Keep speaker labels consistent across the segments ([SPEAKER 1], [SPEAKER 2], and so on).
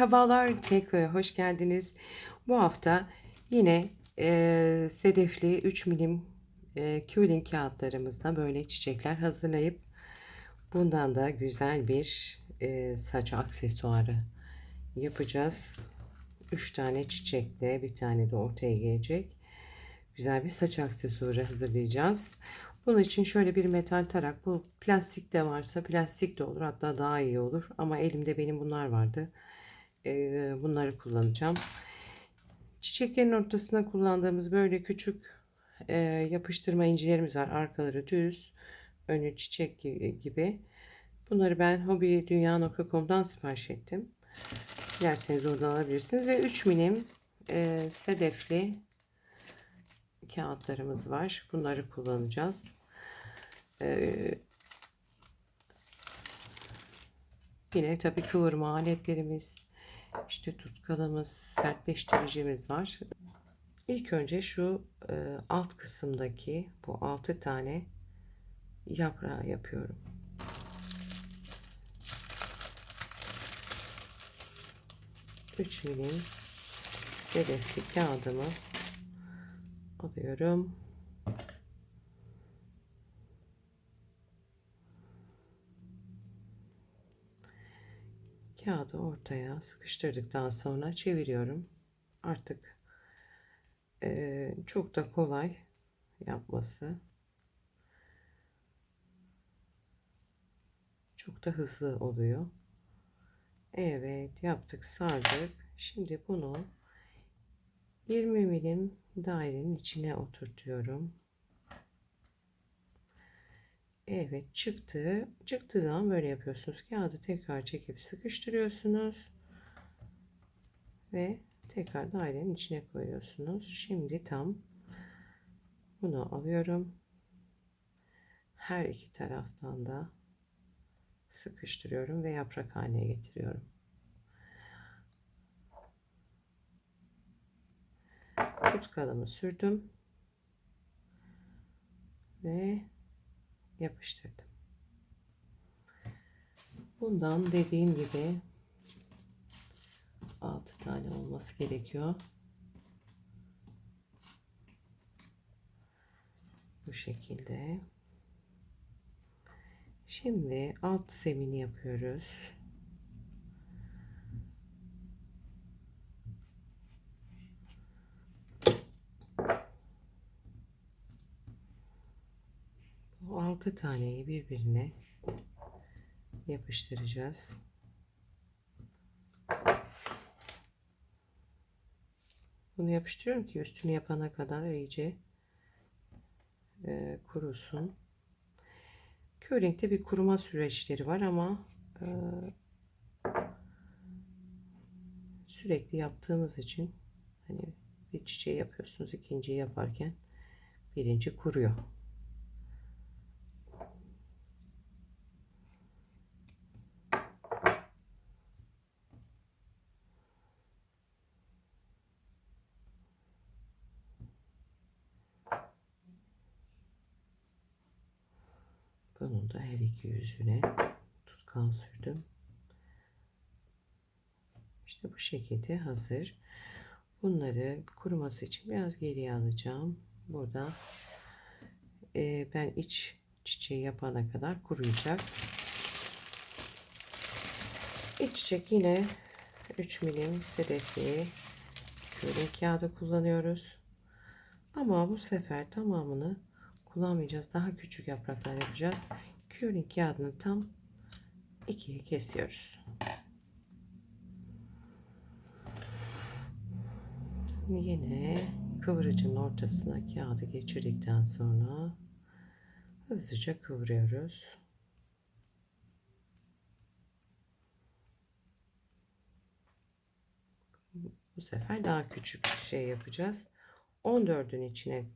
[SPEAKER 1] Merhabalar Teko'ya hoş geldiniz. Bu hafta yine e, sedefli 3 milim e, küling kağıtlarımızda böyle çiçekler hazırlayıp bundan da güzel bir e, saç aksesuarı yapacağız. 3 tane çiçekle bir tane de ortaya gelecek. Güzel bir saç aksesuarı hazırlayacağız. Bunun için şöyle bir metal tarak. Bu plastik de varsa plastik de olur. Hatta daha iyi olur. Ama elimde benim bunlar vardı. Bunları kullanacağım. Çiçeklerin ortasına kullandığımız böyle küçük yapıştırma incilerimiz var. Arkaları düz. Önü çiçek gibi. Bunları ben hobidünya.com'dan sipariş ettim. Dilerseniz oradan alabilirsiniz. Ve 3 milim sedefli kağıtlarımız var. Bunları kullanacağız. Yine tabii kıvırma aletlerimiz, işte tutkalımız, sertleştiricimiz var. İlk önce şu e, alt kısımdaki bu altı tane yaprağı yapıyorum. Üç milim sedefli kağıdımı alıyorum. Kağıdı ortaya sıkıştırdıktan sonra çeviriyorum. Artık e, çok da kolay yapması. Çok da hızlı oluyor. Evet yaptık sardık. Şimdi bunu 20 milim dairenin içine oturtuyorum. Evet çıktı. Çıktığı zaman böyle yapıyorsunuz. Kağıdı tekrar çekip sıkıştırıyorsunuz. Ve tekrar dairenin içine koyuyorsunuz. Şimdi tam bunu alıyorum. Her iki taraftan da sıkıştırıyorum ve yaprak haline getiriyorum. tutkalımı sürdüm ve yapıştırdım. Bundan dediğim gibi 6 tane olması gerekiyor. Bu şekilde. Şimdi alt zemini yapıyoruz. Bu altı taneyi birbirine yapıştıracağız. Bunu yapıştırıyorum ki üstünü yapana kadar iyice e, kurusun. Köy bir kuruma süreçleri var ama e, sürekli yaptığımız için hani bir çiçeği yapıyorsunuz ikinciyi yaparken birinci kuruyor. Bunun da her iki yüzüne tutkal sürdüm. İşte bu şekilde hazır. Bunları kuruması için biraz geriye alacağım. Burada e, ben iç çiçeği yapana kadar kuruyacak. İç çiçek yine 3 milim sedefli köylü kağıdı kullanıyoruz. Ama bu sefer tamamını kullanmayacağız. Daha küçük yapraklar yapacağız. Curing kağıdını tam ikiye kesiyoruz. Yine kıvırıcının ortasına kağıdı geçirdikten sonra hızlıca kıvırıyoruz. Bu sefer daha küçük şey yapacağız. 14'ün içine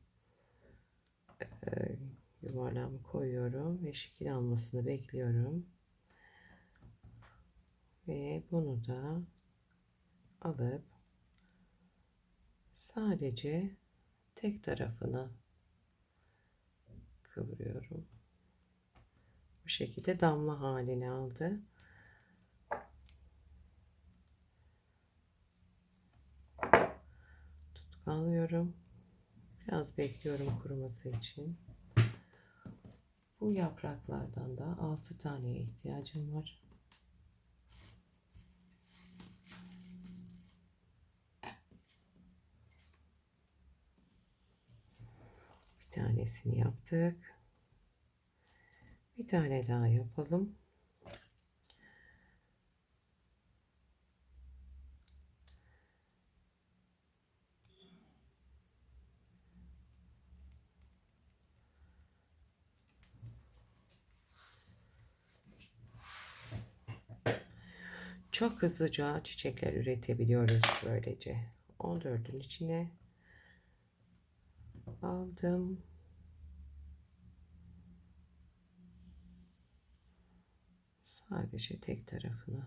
[SPEAKER 1] e, yuvarlağımı koyuyorum ve şekil almasını bekliyorum. Ve bunu da alıp sadece tek tarafını kıvırıyorum. Bu şekilde damla halini aldı. Tutkanlıyorum. Biraz bekliyorum kuruması için. Bu yapraklardan da 6 taneye ihtiyacım var. Bir tanesini yaptık. Bir tane daha yapalım. Çok hızlıca çiçekler üretebiliyoruz böylece. 14'ün içine aldım. Sadece tek tarafını.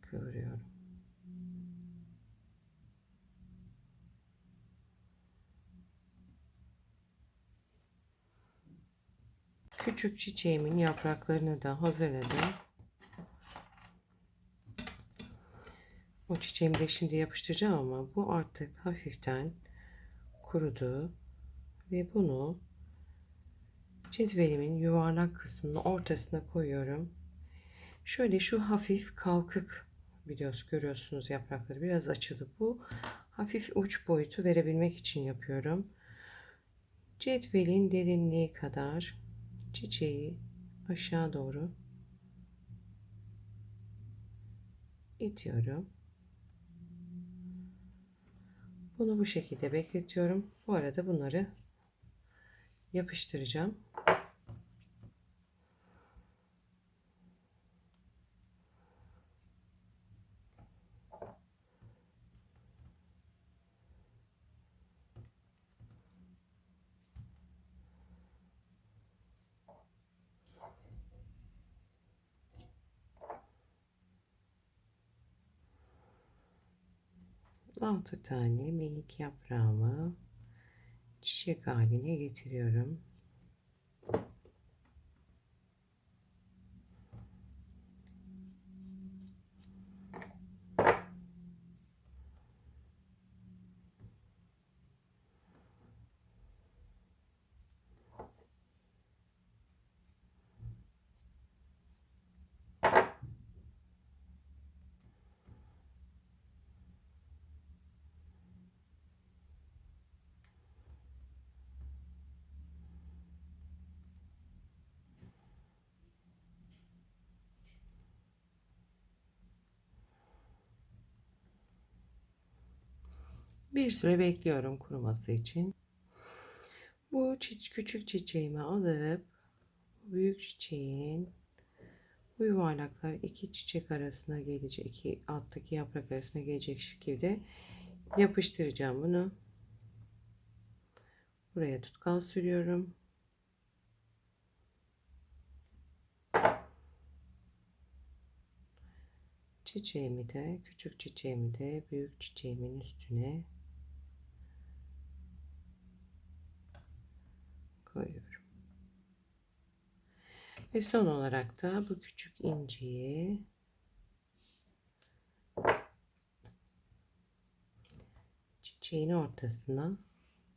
[SPEAKER 1] Kıvırıyorum. Küçük çiçeğimin yapraklarını da hazırladım. O çiçeğimi de şimdi yapıştıracağım ama bu artık hafiften kurudu ve bunu cetvelimin yuvarlak kısmının ortasına koyuyorum. Şöyle şu hafif kalkık biliyorsunuz görüyorsunuz yaprakları biraz açıldı. Bu hafif uç boyutu verebilmek için yapıyorum. Cetvelin derinliği kadar çiçeği aşağı doğru itiyorum. Bunu bu şekilde bekletiyorum. Bu arada bunları yapıştıracağım. Altı tane minik yaprağımı çiçek haline getiriyorum. Bir süre bekliyorum kuruması için. Bu küçük çiçeğimi alıp büyük çiçeğin bu yuvarlaklar iki çiçek arasına gelecek, iki alttaki yaprak arasına gelecek şekilde yapıştıracağım bunu. Buraya tutkal sürüyorum. Çiçeğimi de, küçük çiçeğimi de büyük çiçeğimin üstüne koyuyorum. Ve son olarak da bu küçük inciyi çiçeğin ortasına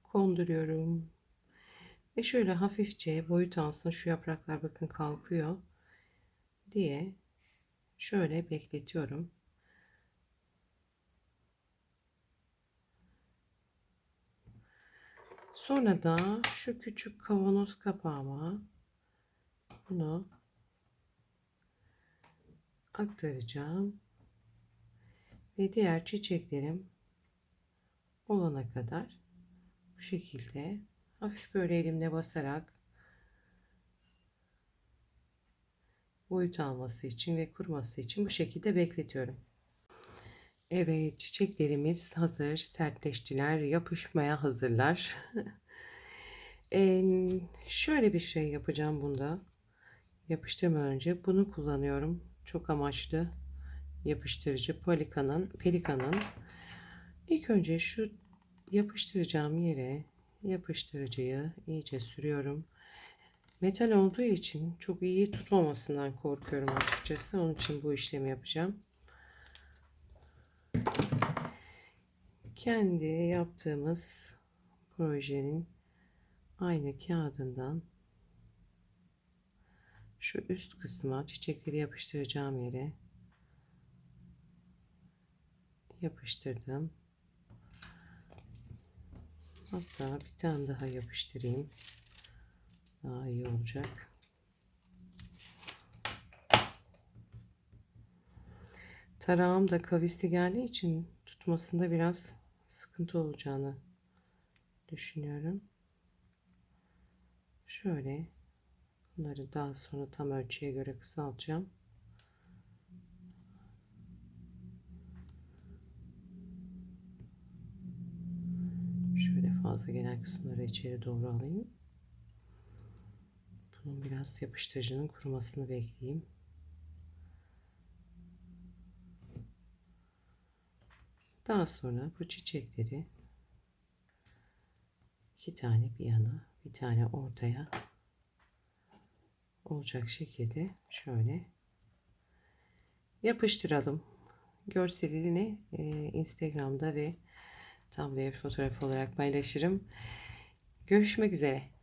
[SPEAKER 1] konduruyorum. Ve şöyle hafifçe boyut alsın şu yapraklar bakın kalkıyor diye şöyle bekletiyorum. Sonra da şu küçük kavanoz kapağıma bunu aktaracağım. Ve diğer çiçeklerim olana kadar bu şekilde hafif böyle elimle basarak boyut alması için ve kuruması için bu şekilde bekletiyorum. Evet çiçeklerimiz hazır sertleştiler yapışmaya hazırlar. ee, şöyle bir şey yapacağım bunda yapıştırmadan önce bunu kullanıyorum çok amaçlı yapıştırıcı Pelika'nın Pelika'nın ilk önce şu yapıştıracağım yere yapıştırıcıyı iyice sürüyorum Metal olduğu için çok iyi tutmamasından korkuyorum açıkçası. Onun için bu işlemi yapacağım. Kendi yaptığımız projenin aynı kağıdından şu üst kısma çiçekleri yapıştıracağım yere yapıştırdım. Hatta bir tane daha yapıştırayım. Daha iyi olacak. Tarağım da kavisli geldiği için tutmasında biraz sıkıntı olacağını düşünüyorum. Şöyle bunları daha sonra tam ölçüye göre kısaltacağım. Şöyle fazla gelen kısımları içeri doğru alayım. Bunun biraz yapıştırıcının kurumasını bekleyeyim. Daha sonra bu çiçekleri iki tane bir yana, bir tane ortaya olacak şekilde şöyle yapıştıralım. Görselini e, Instagram'da ve Tumblr fotoğraf olarak paylaşırım. Görüşmek üzere.